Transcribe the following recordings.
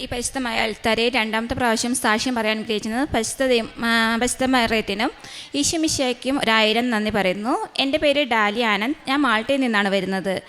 ഈ പരിശുദ്ധമായ അൽത്താരെ രണ്ടാമത്തെ പ്രാവശ്യം സാക്ഷ്യം പറയാൻ ആഗ്രഹിക്കുന്നത് പരിശുദ്ധ ദൈവം- ആ, പരിശുദ്ധ മറിയത്തിനും ഈശോമിശയ്ക്കും ഒരായിരം നന്ദി പറയുന്നു. എന്റെ പേര് ഡാലി ആനന്ദ്. ഞാൻ മാൾട്ടയിൽ നിന്നാണ് വരുന്നത്.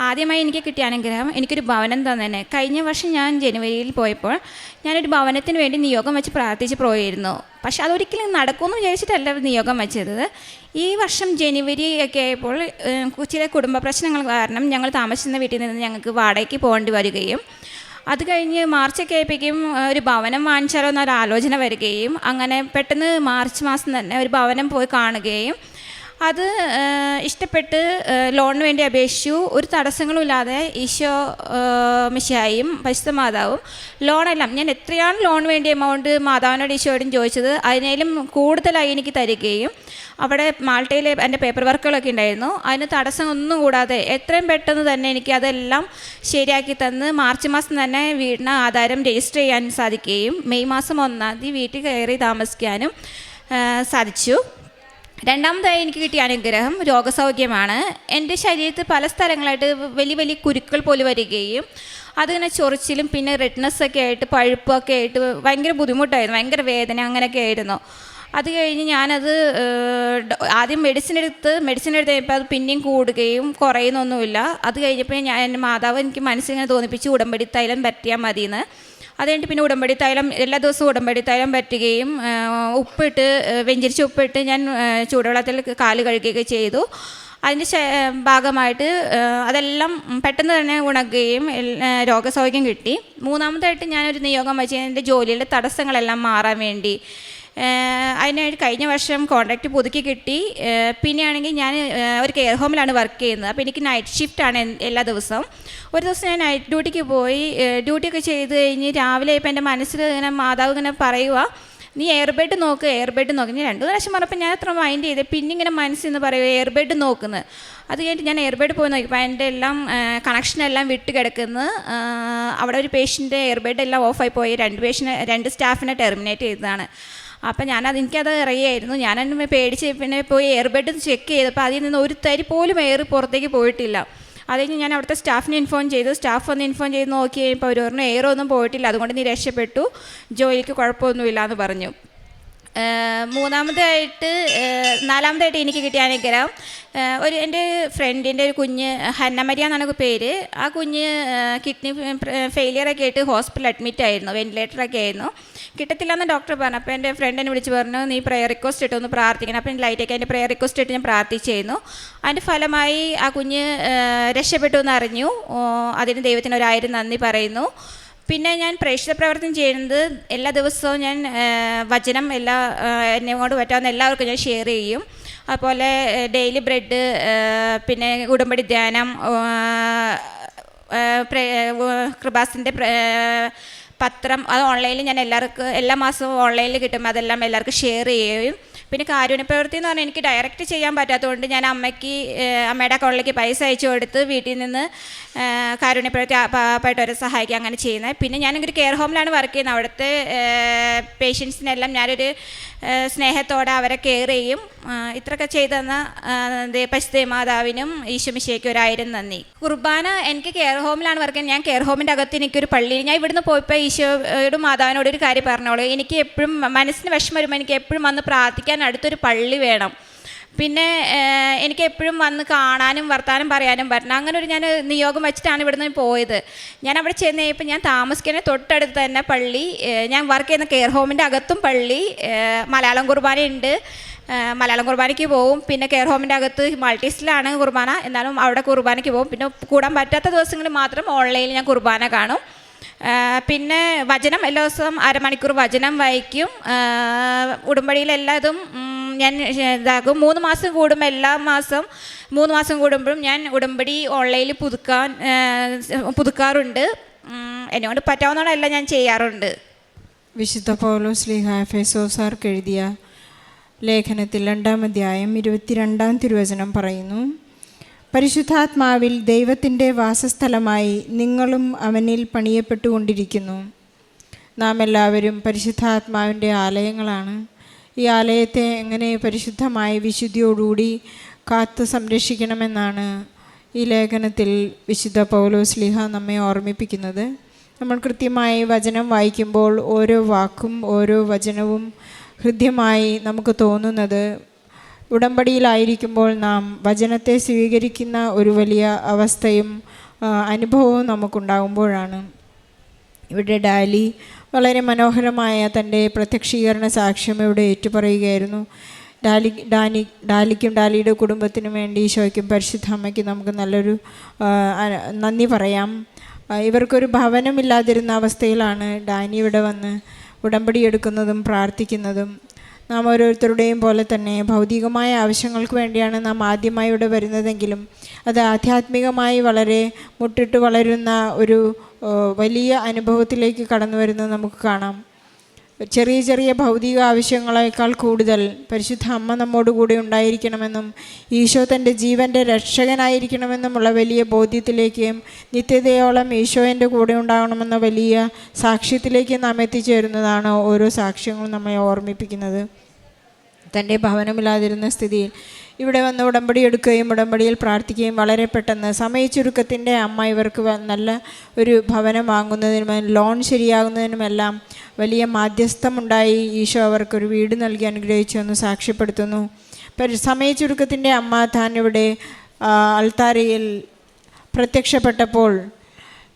ആദ്യമായി എനിക്ക് കിട്ടിയ അനുഗ്രഹം എനിക്കൊരു ഭവനം തന്നെ കഴിഞ്ഞ വർഷം ഞാൻ ജനുവരിയിൽ പോയപ്പോൾ ഞാനൊരു ഭവനത്തിന് വേണ്ടി നിയോഗം വെച്ച് പ്രാർത്ഥിച്ച് പോയിരുന്നു. പക്ഷെ അതൊരിക്കലും നടക്കുമെന്ന് വിചാരിച്ചിട്ടല്ല നിയോഗം വെച്ചത്. ഈ വർഷം ജനുവരി ഒക്കെ ആയപ്പോൾ ചില കുടുംബ പ്രശ്നങ്ങൾ കാരണം ഞങ്ങൾ താമസിക്കുന്ന വീട്ടിൽ നിന്ന് ഞങ്ങൾക്ക് വാടകയ്ക്ക് പോകേണ്ടി വരികയും അത് കഴിഞ്ഞ് മാർച്ചൊക്കെ ആയപ്പോഴേക്കും ഒരു ഭവനം വാങ്ങിച്ചാലോ എന്നൊരു ആലോചന വരികയും അങ്ങനെ പെട്ടെന്ന് മാർച്ച് മാസം തന്നെ ഒരു ഭവനം പോയി കാണുകയും അത് ഇഷ്ടപ്പെട്ട് ലോണിന് വേണ്ടി അപേക്ഷിച്ചു. ഒരു തടസ്സങ്ങളും ഇല്ലാതെ ഈശോ മിശായും പരിശുദ്ധ മാതാവും ലോണെല്ലാം. ഞാൻ എത്രയാണ് ലോണിന് വേണ്ടി എമൗണ്ട് മാതാവിനോട് ഈശോയോടും ചോദിച്ചത്. അതിനേലും കൂടുതലായി എനിക്ക് തരികയും അവിടെ മാൾട്ടയിലെ എന്റെ പേപ്പർ വർക്കുകളൊക്കെ ഉണ്ടായിരുന്നു. അതിന് തടസ്സം ഒന്നും കൂടാതെ എത്രയും പെട്ടെന്ന് തന്നെ എനിക്ക് അതെല്ലാം ശരിയാക്കി തന്ന് മാർച്ച് മാസം തന്നെ വീടിന് ആധാരം രജിസ്റ്റർ ചെയ്യാൻ സാധിക്കുകയും മെയ് മാസം ഒന്നാം തീയതി വീട്ടിൽ കയറി താമസിക്കാനും സാധിച്ചു. രണ്ടാമതായി എനിക്ക് കിട്ടിയ അനുഗ്രഹം രോഗസൗഖ്യമാണ്. എന്റെ ശരീരത്തിൽ പല സ്ഥലങ്ങളായിട്ട് വലിയ വലിയ കുരുക്കൾ പോലെ വരികയും അതിങ്ങനെ ചൊറിച്ചിലും പിന്നെ റെഡ്നെസ് ഒക്കെ ആയിട്ട് പഴുപ്പൊക്കെ ആയിട്ട് ഭയങ്കര ബുദ്ധിമുട്ടായിരുന്നു. ഭയങ്കര വേദന അങ്ങനെയൊക്കെ ആയിരുന്നു. അത് കഴിഞ്ഞ് ഞാനത് ആദ്യം മെഡിസിൻ എടുത്ത് മെഡിസിൻ എടുത്ത് കഴിഞ്ഞപ്പോൾ അത് പിന്നെയും കൂടുകയും കുറയുന്നൊന്നുമില്ല. അത് കഴിഞ്ഞപ്പോൾ ഞാൻ എന്റെ മാതാവ് എനിക്ക് മനസ്സിങ്ങനെ തോന്നിപ്പിച്ച് ഉടമ്പടി തൈലം പറ്റിയാൽ മതിയെന്ന് അത് കഴിഞ്ഞിട്ട് പിന്നെ ഉടമ്പടി തൈലം എല്ലാ ദിവസവും ഉടമ്പടി തൈലം പറ്റുകയും ഉപ്പിട്ട് വെഞ്ചരിച്ച് ഉപ്പിട്ട് ഞാൻ ചൂടുവെള്ളത്തിൽ കാൽ കഴുകുകയൊക്കെ ചെയ്തു. അതിന്റെ ഭാഗമായിട്ട് അതെല്ലാം പെട്ടെന്ന് തന്നെ ഉണക്കുകയും രോഗസൗഖ്യം കിട്ടി. മൂന്നാമതായിട്ട് ഞാനൊരു നിയോഗം വെച്ച് എന്റെ ജോലിയിലെ തടസ്സങ്ങളെല്ലാം മാറാൻ വേണ്ടി അതിനായിട്ട് കഴിഞ്ഞ വർഷം കോൺട്രാക്റ്റ് പുതുക്കി കിട്ടി. പിന്നെയാണെങ്കിൽ ഞാൻ ഒരു കെയർ ഹോമിലാണ് വർക്ക് ചെയ്യുന്നത്. അപ്പോൾ എനിക്ക് നൈറ്റ് ഷിഫ്റ്റ് ആണ് എല്ലാ ദിവസവും. ഒരു ദിവസം ഞാൻ നൈറ്റ് ഡ്യൂട്ടിക്ക് പോയി. ഡ്യൂട്ടിയൊക്കെ ചെയ്ത് കഴിഞ്ഞ് രാവിലെ ഇപ്പോൾ എന്റെ മനസ്സിൽ ഇങ്ങനെ മാതാവ് ഇങ്ങനെ പറയുക നീ എയർ ബെഡ് നോക്ക് എയർ ബെഡ് നോക്ക്. ഞാൻ രണ്ടു പ്രാവശ്യം പറഞ്ഞപ്പോൾ ഞാൻ അത്ര മൈൻഡ് ചെയ്ത് പിന്നെ ഇങ്ങനെ മനസ്സിൽ നിന്ന് പറയുക എയർ ബെഡ് നോക്കുന്നത് അത് കഴിഞ്ഞിട്ട് ഞാൻ എയർ ബെഡ് പോയി നോക്കിയപ്പോൾ എന്റെ എല്ലാം കണക്ഷൻ എല്ലാം വിട്ട് കിടക്കുന്നു. അവിടെ ഒരു പേഷ്യന്റെ എയർ ബെഡ് എല്ലാം ഓഫായി പോയി. രണ്ട് പേഷ്യനെ രണ്ട് സ്റ്റാഫിനെ ടെർമിനേറ്റ് ചെയ്തതാണ്. അപ്പം ഞാനത് എനിക്കത് അറിയായിരുന്നു. ഞാനന്ന് പേടിച്ച് പിന്നെ പോയി എയർബെഡ് ചെക്ക് ചെയ്തപ്പോൾ അതിൽ നിന്ന് ഒരു തരി പോലും എയർ പുറത്തേക്ക് പോയിട്ടില്ല. അത് ഞാൻ അവിടുത്തെ സ്റ്റാഫിനെ ഇൻഫോം ചെയ്തു. സ്റ്റാഫ് ഒന്ന് ഇൻഫോം ചെയ്ത് നോക്കി കഴിഞ്ഞപ്പോൾ അവർ പറഞ്ഞു എയർ ഒന്നും പോയിട്ടില്ല. അതുകൊണ്ട് നീ രക്ഷപ്പെട്ടു. ജോലിക്ക് കുഴപ്പമൊന്നുമില്ല എന്ന് പറഞ്ഞു. മൂന്നാമതായിട്ട് നാലാമതായിട്ട് എനിക്ക് കിട്ടിയ അനുഗ്രഹം ഒരു എന്റെ ഫ്രണ്ടിന്റെ ഒരു കുഞ്ഞ് ഹന്നമരിയ എന്നാണ് പേര്. ആ കുഞ്ഞ് കിഡ്നി ഫെയിലിയറൊക്കെ ആയിട്ട് ഹോസ്പിറ്റലിൽ അഡ്മിറ്റ് ആയിരുന്നു വെന്റിലേറ്ററൊക്കെ ആയിരുന്നു. കിട്ടത്തില്ല എന്ന് ഡോക്ടർ പറഞ്ഞു അപ്പോൾ എന്റെ ഫ്രണ്ട് എന്നെ വിളിച്ച് പറഞ്ഞു നീ പ്രയർ റിക്വസ്റ്റ് ഇട്ട് ഒന്ന് പ്രാർത്ഥിക്കണം. അപ്പോൾ ലൈറ്റൊക്കെ എന്റെ പ്രയർ റിക്വസ്റ്റ് ഇട്ട് ഞാൻ പ്രാർത്ഥിച്ചായിരുന്നു അതിന്റെ ഫലമായി ആ കുഞ്ഞ് രക്ഷപ്പെട്ടു എന്ന് അറിഞ്ഞു. അതിന് ദൈവത്തിന് ഒരായിരം നന്ദി പറയുന്നു. പിന്നെ ഞാൻ പ്രേക്ഷിത പ്രവർത്തനം ചെയ്യുന്നത് എല്ലാ ദിവസവും ഞാൻ വചനം എല്ലാ എന്നെ കൊണ്ട് പറ്റാവുന്ന എല്ലാവർക്കും ഞാൻ ഷെയർ ചെയ്യും. അതുപോലെ ഡെയിലി ബ്രെഡ് പിന്നെ ഉടമ്പടി ധ്യാനം കൃപാസിന്റെ പത്രം അത് ഓൺലൈനിൽ ഞാൻ എല്ലാവർക്കും എല്ലാ മാസവും ഓൺലൈനിൽ കിട്ടുമ്പോൾ അതെല്ലാം എല്ലാവർക്കും ഷെയർ ചെയ്യുകയും പിന്നെ കാരുണ്യ പ്രവൃത്തി എന്ന് പറഞ്ഞാൽ എനിക്ക് ഡയറക്റ്റ് ചെയ്യാൻ പറ്റാത്തതുകൊണ്ട് ഞാൻ അമ്മയ്ക്ക് അമ്മയുടെ അക്കൗണ്ടിലേക്ക് പൈസ അയച്ചു കൊടുത്ത് വീട്ടിൽ നിന്ന് ഏഹ്, കാരുണ്യ പ്രവൃത്തി ആ- പാവപ്പെട്ടവരെ സഹായിക്കുക അങ്ങനെ ചെയ്യുന്നത്. പിന്നെ ഞാനൊരു കെയർ ഹോമിലാണ് വർക്ക് ചെയ്യുന്നത്. അവിടുത്തെ പേഷ്യൻസിനെല്ലാം ഞാനൊരു സ്നേഹത്തോടെ അവരെ കെയർ ചെയ്യും. ഇത്രയൊക്കെ ചെയ്തു തന്ന പരിസ്ഥിതി മാതാവിനും ഈശോമിശയ്ക്ക് ഒരായിരം നന്ദി. കുർബാന എനിക്ക് കെയർ ഹോമിലാണ് വർക്ക് ചെയ്യുന്നത്. ഞാൻ കെയർ ഹോമിന്റെ അകത്ത് എനിക്കൊരു പള്ളി ഞാൻ ഇവിടുന്ന് പോയപ്പോൾ ഈശോയോടും മാതാവിനോട് ഒരു കാര്യം പറഞ്ഞോളൂ. എനിക്ക് എപ്പോഴും മനസ്സിന് വിഷമം വരുമ്പോൾ എനിക്ക് എപ്പോഴും വന്ന് പ്രാർത്ഥിക്കാൻ അടുത്തൊരു പള്ളി വേണം. പിന്നെ എനിക്ക് എപ്പോഴും വന്ന് കാണാനും വർത്താനം പറയാനും പറ്റണം. അങ്ങനെ ഒരു ഞാൻ നിയോഗം വെച്ചിട്ടാണ് ഇവിടുന്ന് പോയത്. ഞാൻ അവിടെ ചെന്ന് കഴിയുമ്പോൾ ഞാൻ താമസിക്കുന്ന തൊട്ടടുത്ത് തന്നെ പള്ളി ഞാൻ വർക്ക് ചെയ്യുന്ന കെയർ ഹോമിന്റെ അകത്തും പള്ളി മലയാളം കുർബാന ഉണ്ട്. മലയാളം കുർബാനയ്ക്ക് പോവും. പിന്നെ കെയർ ഹോമിന്റെ അകത്ത് മൾട്ടിസിലാണ് കുർബാന. എന്നാലും അവിടെ കുർബാനയ്ക്ക് പോവും. പിന്നെ കൂടാൻ പറ്റാത്ത ദിവസങ്ങളിൽ മാത്രം ഓൺലൈനിൽ ഞാൻ കുർബാന കാണും. പിന്നെ വചനം എല്ലാ ദിവസവും അരമണിക്കൂർ വചനം വായിക്കും. ആ, ഉടമ്പടിയിൽ എല്ലാതും ഉം, ഞാൻ ഇതാക്കും മൂന്ന് മാസം കൂടുമ്പോൾ എല്ലാ മാസം മൂന്ന് മാസം കൂടുമ്പോഴും ഞാൻ ഉടമ്പടി ഓൺലൈനിൽ പുതുക്കാൻ പുതുക്കാറുണ്ട്. എന്നോട് പറ്റാവുന്നതല്ല ഞാൻ ചെയ്യാറുണ്ട്. വിശുദ്ധ പൗലോസ് ലീഹ ഫെസോസാർക്ക് എഴുതിയ ലേഖനത്തിൽ രണ്ടാം അധ്യായം ഇരുപത്തിരണ്ടാം തിരുവചനം പറയുന്നു. പരിശുദ്ധാത്മാവിൽ ദൈവത്തിന്റെ വാസസ്ഥലമായി നിങ്ങളും അവനിൽ പണിയപ്പെട്ടുകൊണ്ടിരിക്കുന്നു. നാം എല്ലാവരും പരിശുദ്ധാത്മാവിന്റെ ആലയങ്ങളാണ്. ഈ ആലയത്തെ എങ്ങനെ പരിശുദ്ധമായ വിശുദ്ധിയോടുകൂടി കാത്തു സംരക്ഷിക്കണമെന്നാണ് ഈ ലേഖനത്തിൽ വിശുദ്ധ പൗലോസ് ലിഹ നമ്മെ ഓർമ്മിപ്പിക്കുന്നത്. നമ്മൾ കൃത്യമായി വചനം വായിക്കുമ്പോൾ ഓരോ വാക്കും ഓരോ വചനവും ഹൃദ്യമായി നമുക്ക് തോന്നുന്നത് ഉടമ്പടിയിലായിരിക്കുമ്പോൾ നാം വചനത്തെ സ്വീകരിക്കുന്ന ഒരു വലിയ അവസ്ഥയും അനുഭവവും നമുക്കുണ്ടാകുമ്പോഴാണ്. ഇവിടെ ഡാലി വളരെ മനോഹരമായ തന്റെ പ്രത്യക്ഷീകരണ സാക്ഷ്യം ഇവിടെ ഏറ്റുപറയുകയായിരുന്നു. ഡാലി ഡാനി ഡാലിക്കും ഡാലിയുടെ കുടുംബത്തിനും വേണ്ടി ഈശോയ്ക്കും പരിശുദ്ധ അമ്മയ്ക്കും നമുക്ക് നല്ലൊരു നന്ദി പറയാം. ഇവർക്കൊരു ഭവനമില്ലാതിരുന്ന അവസ്ഥയിലാണ് ഡാനി ഇവിടെ വന്ന് ഉടമ്പടി എടുക്കുന്നതും പ്രാർത്ഥിക്കുന്നതും. നാം ഓരോരുത്തരുടെയും പോലെ തന്നെ ഭൗതികമായ ആവശ്യങ്ങൾക്ക് വേണ്ടിയാണ് നാം ആദ്യമായി ഇവിടെ വരുന്നതെങ്കിലും അത് ആധ്യാത്മികമായി വളരെ മുട്ടിട്ട് വളരുന്ന ഒരു വലിയ അനുഭവത്തിലേക്ക് കടന്നു വരുന്നത് നമുക്ക് കാണാം. ചെറിയ ചെറിയ ഭൗതിക ആവശ്യങ്ങളേക്കാൾ കൂടുതൽ പരിശുദ്ധ അമ്മ നമ്മോട് കൂടെ ഉണ്ടായിരിക്കണമെന്നും ഈശോ തന്റെ ജീവന്റെ രക്ഷകനായിരിക്കണമെന്നുമുള്ള വലിയ ബോധ്യത്തിലേക്കും നിത്യതയോളം ഈശോന്റെ കൂടെ ഉണ്ടാകണമെന്ന വലിയ സാക്ഷ്യത്തിലേക്ക് നാം എത്തിച്ചേരുന്നതാണ് ഓരോ സാക്ഷ്യങ്ങളും നമ്മെ ഓർമ്മിപ്പിക്കുന്നത്. തന്റെ ഭവനമില്ലാതിരുന്ന സ്ഥിതിയിൽ ഇവിടെ വന്ന് ഉടമ്പടി എടുക്കുകയും ഉടമ്പടിയിൽ പ്രാർത്ഥിക്കുകയും വളരെ പെട്ടെന്ന് സമയച്ചുരുക്കത്തിന്റെ അമ്മ ഇവർക്ക് നല്ല ഒരു ഭവനം വാങ്ങുന്നതിനും ലോൺ ശരിയാകുന്നതിനുമെല്ലാം വലിയ മാധ്യസ്ഥമുണ്ടായി. ഈശോ അവർക്കൊരു വീട് നൽകി അനുഗ്രഹിച്ചു എന്ന് സാക്ഷ്യപ്പെടുത്തുന്നു. സമയച്ചുരുക്കത്തിന്റെ അമ്മ താൻ ഇവിടെ അൽത്താരയിൽ പ്രത്യക്ഷപ്പെട്ടപ്പോൾ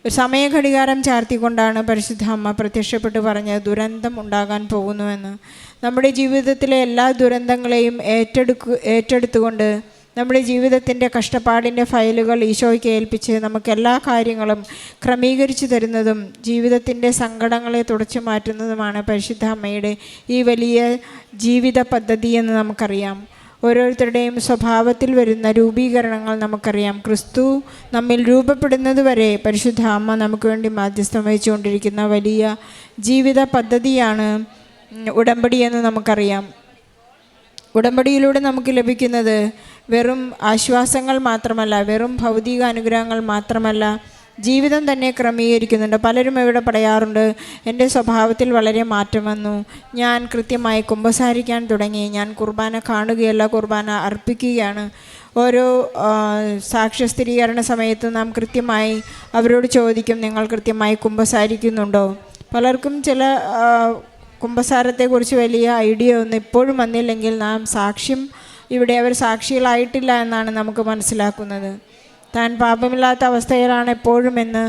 സമയഘടികാരം ചാർത്തിക്കൊണ്ടാണ് പരിശുദ്ധ അമ്മ പ്രത്യക്ഷപ്പെട്ട് പറഞ്ഞത് ദുരന്തം ഉണ്ടാകാൻ പോകുന്നുവെന്ന്. നമ്മുടെ ജീവിതത്തിലെ എല്ലാ ദുരന്തങ്ങളെയും ഏറ്റെടുക്കു ഏറ്റെടുത്തുകൊണ്ട് നമ്മുടെ ജീവിതത്തിന്റെ കഷ്ടപ്പാടിന്റെ ഫയലുകൾ ഈശോയ്ക്ക് ഏൽപ്പിച്ച് നമുക്ക് എല്ലാ കാര്യങ്ങളും ക്രമീകരിച്ചു തരുന്നതും ജീവിതത്തിന്റെ സങ്കടങ്ങളെ തുടച്ചു മാറ്റുന്നതുമാണ് പരിശുദ്ധ അമ്മയുടെ ഈ വലിയ ജീവിത പദ്ധതി എന്ന് നമുക്കറിയാം. ഓരോരുത്തരുടെയും സ്വഭാവത്തിൽ വരുന്ന രൂപീകരണങ്ങൾ നമുക്കറിയാം. ക്രിസ്തു നമ്മിൽ രൂപപ്പെടുന്നത് വരെ പരിശുദ്ധ അമ്മ നമുക്ക് വേണ്ടി മാധ്യസ്ഥം വഹിച്ചുകൊണ്ടിരിക്കുന്ന വലിയ ജീവിത പദ്ധതിയാണ് ഉടമ്പടിയെന്ന് നമുക്കറിയാം. ഉടമ്പടിയിലൂടെ നമുക്ക് ലഭിക്കുന്നത് വെറും ആശ്വാസങ്ങൾ മാത്രമല്ല വെറും ഭൗതിക അനുഗ്രഹങ്ങൾ മാത്രമല്ല ജീവിതം തന്നെ ക്രമീകരിക്കുന്നുണ്ട്. പലരും ഇവിടെ പറയാറുണ്ട് എന്റെ സ്വഭാവത്തിൽ വളരെ മാറ്റം വന്നു. ഞാൻ കൃത്യമായി കുമ്പസാരിക്കാൻ തുടങ്ങി. ഞാൻ കുർബാന കാണുകയല്ല കുർബാന അർപ്പിക്കുകയാണ്. ഓരോ സാക്ഷ്യസ്ഥിരീകരണ സാക്ഷ്യ സ്ഥിരീകരണ സമയത്ത് നാം കൃത്യമായി അവരോട് ചോദിക്കും നിങ്ങൾ കൃത്യമായി കുമ്പസാരിക്കുന്നുണ്ടോ? പലർക്കും ചില കുമ്പസാരത്തെക്കുറിച്ച് വലിയ ഐഡിയ ഒന്നും ഇപ്പോഴും വന്നില്ലെങ്കിൽ നാം സാക്ഷ്യം ഇവിടെ അവർ സാക്ഷികളായിട്ടില്ല എന്നാണ് നമുക്ക് മനസ്സിലാക്കുന്നത്. താൻ പാപമില്ലാത്ത അവസ്ഥയിലാണ് എപ്പോഴും എന്ന്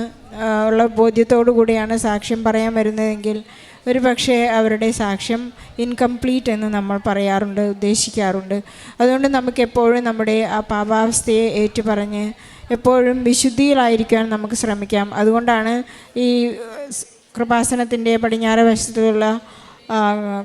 ഉള്ള ബോധ്യത്തോടു കൂടിയാണ് സാക്ഷ്യം പറയാൻ വരുന്നതെങ്കിൽ ഒരു പക്ഷേ അവരുടെ സാക്ഷ്യം ഇൻകംപ്ലീറ്റ് എന്ന് നമ്മൾ പറയാറുണ്ട് ഉദ്ദേശിക്കാറുണ്ട്. അതുകൊണ്ട് നമുക്ക് എപ്പോഴും നമ്മുടെ ആ പാപാവസ്ഥയെ ഏറ്റുപറഞ്ഞ് എപ്പോഴും വിശുദ്ധിയിലായിരിക്കാൻ നമുക്ക് ശ്രമിക്കാം. അതുകൊണ്ടാണ് ഈ കൃപാസനത്തിന്റെ പടിഞ്ഞാറ് വശത്തുള്ള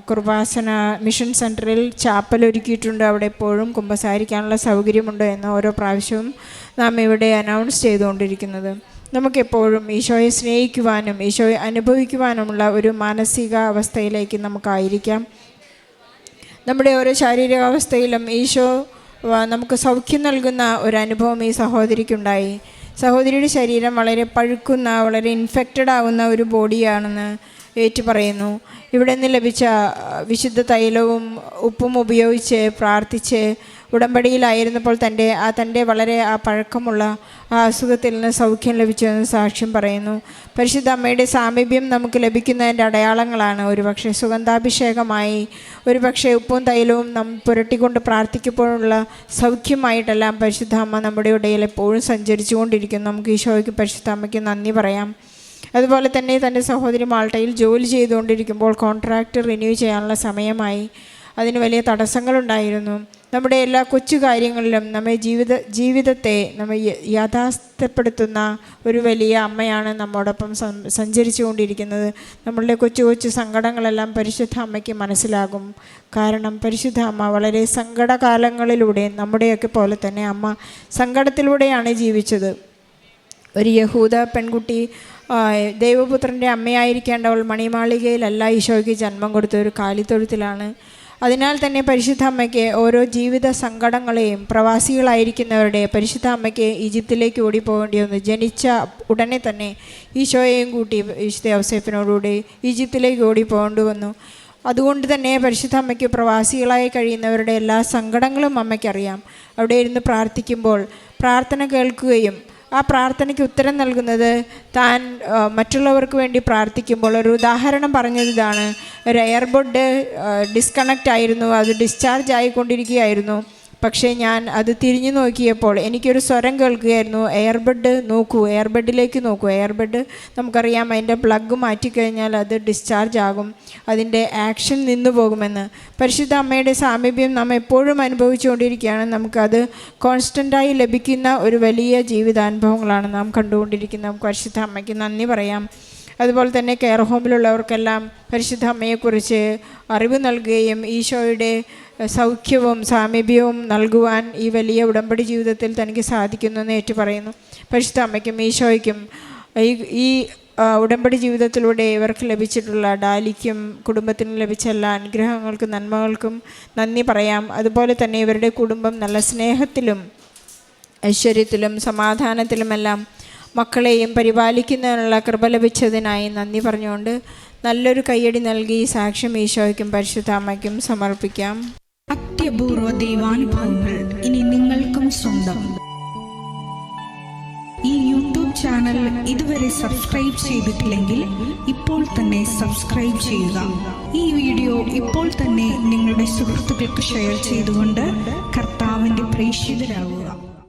കൃപാസന മിഷൻ സെന്ററിൽ ചാപ്പൽ ഒരുക്കിയിട്ടുണ്ട്. അവിടെ എപ്പോഴും കുമ്പസാരിക്കാനുള്ള സൗകര്യമുണ്ട് എന്ന് ഓരോ പ്രാവശ്യവും നാം ഇവിടെ അനൗൺസ് ചെയ്തുകൊണ്ടിരിക്കുന്നത്. നമുക്കെപ്പോഴും ഈശോയെ സ്നേഹിക്കുവാനും ഈശോയെ അനുഭവിക്കുവാനുമുള്ള ഒരു മാനസിക അവസ്ഥയിലേക്ക് നമുക്കായിരിക്കാം. നമ്മുടെ ഓരോ ശാരീരികാവസ്ഥയിലും ഈശോ നമുക്ക് സൗഖ്യം നൽകുന്ന ഒരു അനുഭവം ഈ സഹോദരിക്കുണ്ടായി. സഹോദരിയുടെ ശരീരം വളരെ പഴുക്കുന്ന വളരെ ഇൻഫെക്റ്റഡ് ആവുന്ന ഒരു ബോഡിയാണെന്ന് ഏറ്റു പറയുന്നു ഇവിടെ നിന്ന് ലഭിച്ച വിശുദ്ധ തൈലവും ഉപ്പും ഉപയോഗിച്ച് പ്രാർത്ഥിച്ച് ഉടമ്പടിയിലായിരുന്നപ്പോൾ തന്റെ ആ തന്റെ വളരെ ആ പഴക്കമുള്ള ആ അസുഖത്തിൽ നിന്ന് സൗഖ്യം ലഭിച്ചതെന്ന് സാക്ഷ്യം പറയുന്നു. പരിശുദ്ധ അമ്മയുടെ സാമീപ്യം നമുക്ക് ലഭിക്കുന്നതിന്റെ അടയാളങ്ങളാണ്. ഒരുപക്ഷെ സുഗന്ധാഭിഷേകമായി ഒരുപക്ഷെ ഉപ്പും തൈലവും നാം പുരട്ടിക്കൊണ്ട് പ്രാർത്ഥിക്കുമ്പോഴുള്ള സൗഖ്യമായിട്ടെല്ലാം പരിശുദ്ധ അമ്മ നമ്മുടെ ഇടയിൽ എപ്പോഴും സഞ്ചരിച്ചു കൊണ്ടിരിക്കുന്നു നമുക്ക് ഈശോയ്ക്ക് പരിശുദ്ധ അമ്മയ്ക്ക് നന്ദി പറയാം. അതുപോലെ തന്നെ തന്റെ സഹോദരി മാൾട്ടയിൽ ജോലി ചെയ്തുകൊണ്ടിരിക്കുമ്പോൾ കോൺട്രാക്റ്റ് റിന്യൂ ചെയ്യാനുള്ള സമയമായി. അതിന് വലിയ തടസ്സങ്ങളുണ്ടായിരുന്നു. നമ്മുടെ എല്ലാ കൊച്ചു കാര്യങ്ങളിലും നമ്മെ ജീവിത ജീവിതത്തെ നമ്മെ യ- യാഥാസ്ഥ്യപ്പെടുത്തുന്ന ഒരു വലിയ അമ്മയാണ് നമ്മോടൊപ്പം സഞ്ചരിച്ചു കൊണ്ടിരിക്കുന്നത് നമ്മളുടെ കൊച്ചു കൊച്ചു സങ്കടങ്ങളെല്ലാം പരിശുദ്ധ അമ്മയ്ക്ക് മനസ്സിലാകും. കാരണം പരിശുദ്ധ അമ്മ വളരെ സങ്കടകാലങ്ങളിലൂടെ നമ്മുടെയൊക്കെ പോലെ തന്നെ അമ്മ സങ്കടത്തിലൂടെയാണ് ജീവിച്ചത്. ഒരു യഹൂദ പെൺകുട്ടി ദൈവപുത്രന്റെ അമ്മയായിരിക്കേണ്ടവൾ മണിമാളികയിലല്ല ഈശോയ്ക്ക് ജന്മം കൊടുത്ത ഒരു കാലിത്തൊഴുത്തിലാണ്. അതിനാൽ തന്നെ പരിശുദ്ധ അമ്മയ്ക്ക് ഓരോ ജീവിത സങ്കടങ്ങളെയും പ്രവാസികളായിരിക്കുന്നവരുടെ പരിശുദ്ധ അമ്മയ്ക്ക് ഈജിപ്തിലേക്ക് ഓടിപ്പോകേണ്ടി വന്നു ജനിച്ച ഉടനെ തന്നെ ഈശോയെയും കൂട്ടി വിശുദ്ധ ഔസേപ്പിനോടുകൂടി ഈജിപ്തിലേക്ക് ഓടിപ്പോകേണ്ടി വന്നു അതുകൊണ്ട് തന്നെ പരിശുദ്ധ അമ്മയ്ക്ക് പ്രവാസികളായി കഴിയുന്നവരുടെ എല്ലാ സങ്കടങ്ങളും അമ്മയ്ക്കറിയാം. അവിടെ ഇരുന്ന് പ്രാർത്ഥിക്കുമ്പോൾ പ്രാർത്ഥന കേൾക്കുകയും ആ പ്രാർത്ഥനയ്ക്ക് ഉത്തരം നൽകുന്നത് താൻ മറ്റുള്ളവർക്ക് വേണ്ടി പ്രാർത്ഥിക്കുമ്പോൾ ഒരു ഉദാഹരണം പറഞ്ഞത് ഇതാണ്. ഒരു എയർബഡ് ഡിസ്കണക്റ്റ് ആയിരുന്നു. അത് ഡിസ്ചാർജ് ആയിക്കൊണ്ടിരിക്കുകയായിരുന്നു. പക്ഷേ ഞാൻ അത് തിരിഞ്ഞു നോക്കിയപ്പോൾ എനിക്കൊരു സ്വരം കേൾക്കുകയായിരുന്നു. എയർബഡ് നോക്കൂ എയർബഡിലേക്ക് നോക്കൂ. എയർബഡ് നമുക്കറിയാം അതിന്റെ പ്ലഗ് മാറ്റിക്കഴിഞ്ഞാൽ അത് ഡിസ്ചാർജ് ആകും അതിന്റെ ആക്ഷൻ നിന്നു പോകുമെന്ന്. പരിശുദ്ധ അമ്മയുടെ സാമീപ്യം നാം എപ്പോഴും അനുഭവിച്ചുകൊണ്ടിരിക്കുകയാണ്. നമുക്കത് കോൺസ്റ്റന്റായി ലഭിക്കുന്ന ഒരു വലിയ ജീവിതാനുഭവങ്ങളാണ് നാം കണ്ടുകൊണ്ടിരിക്കുന്നത്. നമുക്ക് പരിശുദ്ധ അമ്മയ്ക്ക് നന്ദി പറയാം. അതുപോലെ തന്നെ കെയർ ഹോമിലുള്ളവർക്കെല്ലാം പരിശുദ്ധ അമ്മയെക്കുറിച്ച് അറിവ് നൽകുകയും ഈശോയുടെ സൗഖ്യവും സാമീപ്യവും നൽകുവാൻ ഈ വലിയ ഉടമ്പടി ജീവിതത്തിൽ തനിക്ക് സാധിക്കുന്നു എന്ന് ഏറ്റു പറയുന്നു പരിശുദ്ധ അമ്മയ്ക്കും ഈശോയ്ക്കും ഈ ഈ ഉടമ്പടി ജീവിതത്തിലൂടെ ഇവർക്ക് ലഭിച്ചിട്ടുള്ള ഡാലിക്കും കുടുംബത്തിനും ലഭിച്ച എല്ലാ അനുഗ്രഹങ്ങൾക്കും നന്മകൾക്കും നന്ദി പറയാം. അതുപോലെ തന്നെ ഇവരുടെ കുടുംബം നല്ല സ്നേഹത്തിലും ഐശ്വര്യത്തിലും സമാധാനത്തിലുമെല്ലാം മക്കളെയും പരിപാലിക്കുന്നതിനുള്ള കൃപ ലഭിച്ചതിനായി നന്ദി പറഞ്ഞുകൊണ്ട് നല്ലൊരു കയ്യടി നൽകി സാക്ഷ്യം ഈശോയ്ക്കും പരിശുദ്ധാമയ്ക്കും സമർപ്പിക്കാം. അത്യപൂർവ ദൈവാനുഭവങ്ങൾ ഇനി നിങ്ങൾക്കും സ്വന്തം. ഈ യൂട്യൂബ് ചാനൽ ഇതുവരെ സബ്സ്ക്രൈബ് ചെയ്തിട്ടില്ലെങ്കിൽ ഇപ്പോൾ തന്നെ സബ്സ്ക്രൈബ് ചെയ്യുക. ഈ വീഡിയോ ഇപ്പോൾ തന്നെ നിങ്ങളുടെ സുഹൃത്തുക്കൾക്ക് ഷെയർ ചെയ്തുകൊണ്ട് കർത്താവിന്റെ പ്രേക്ഷിതരാകുക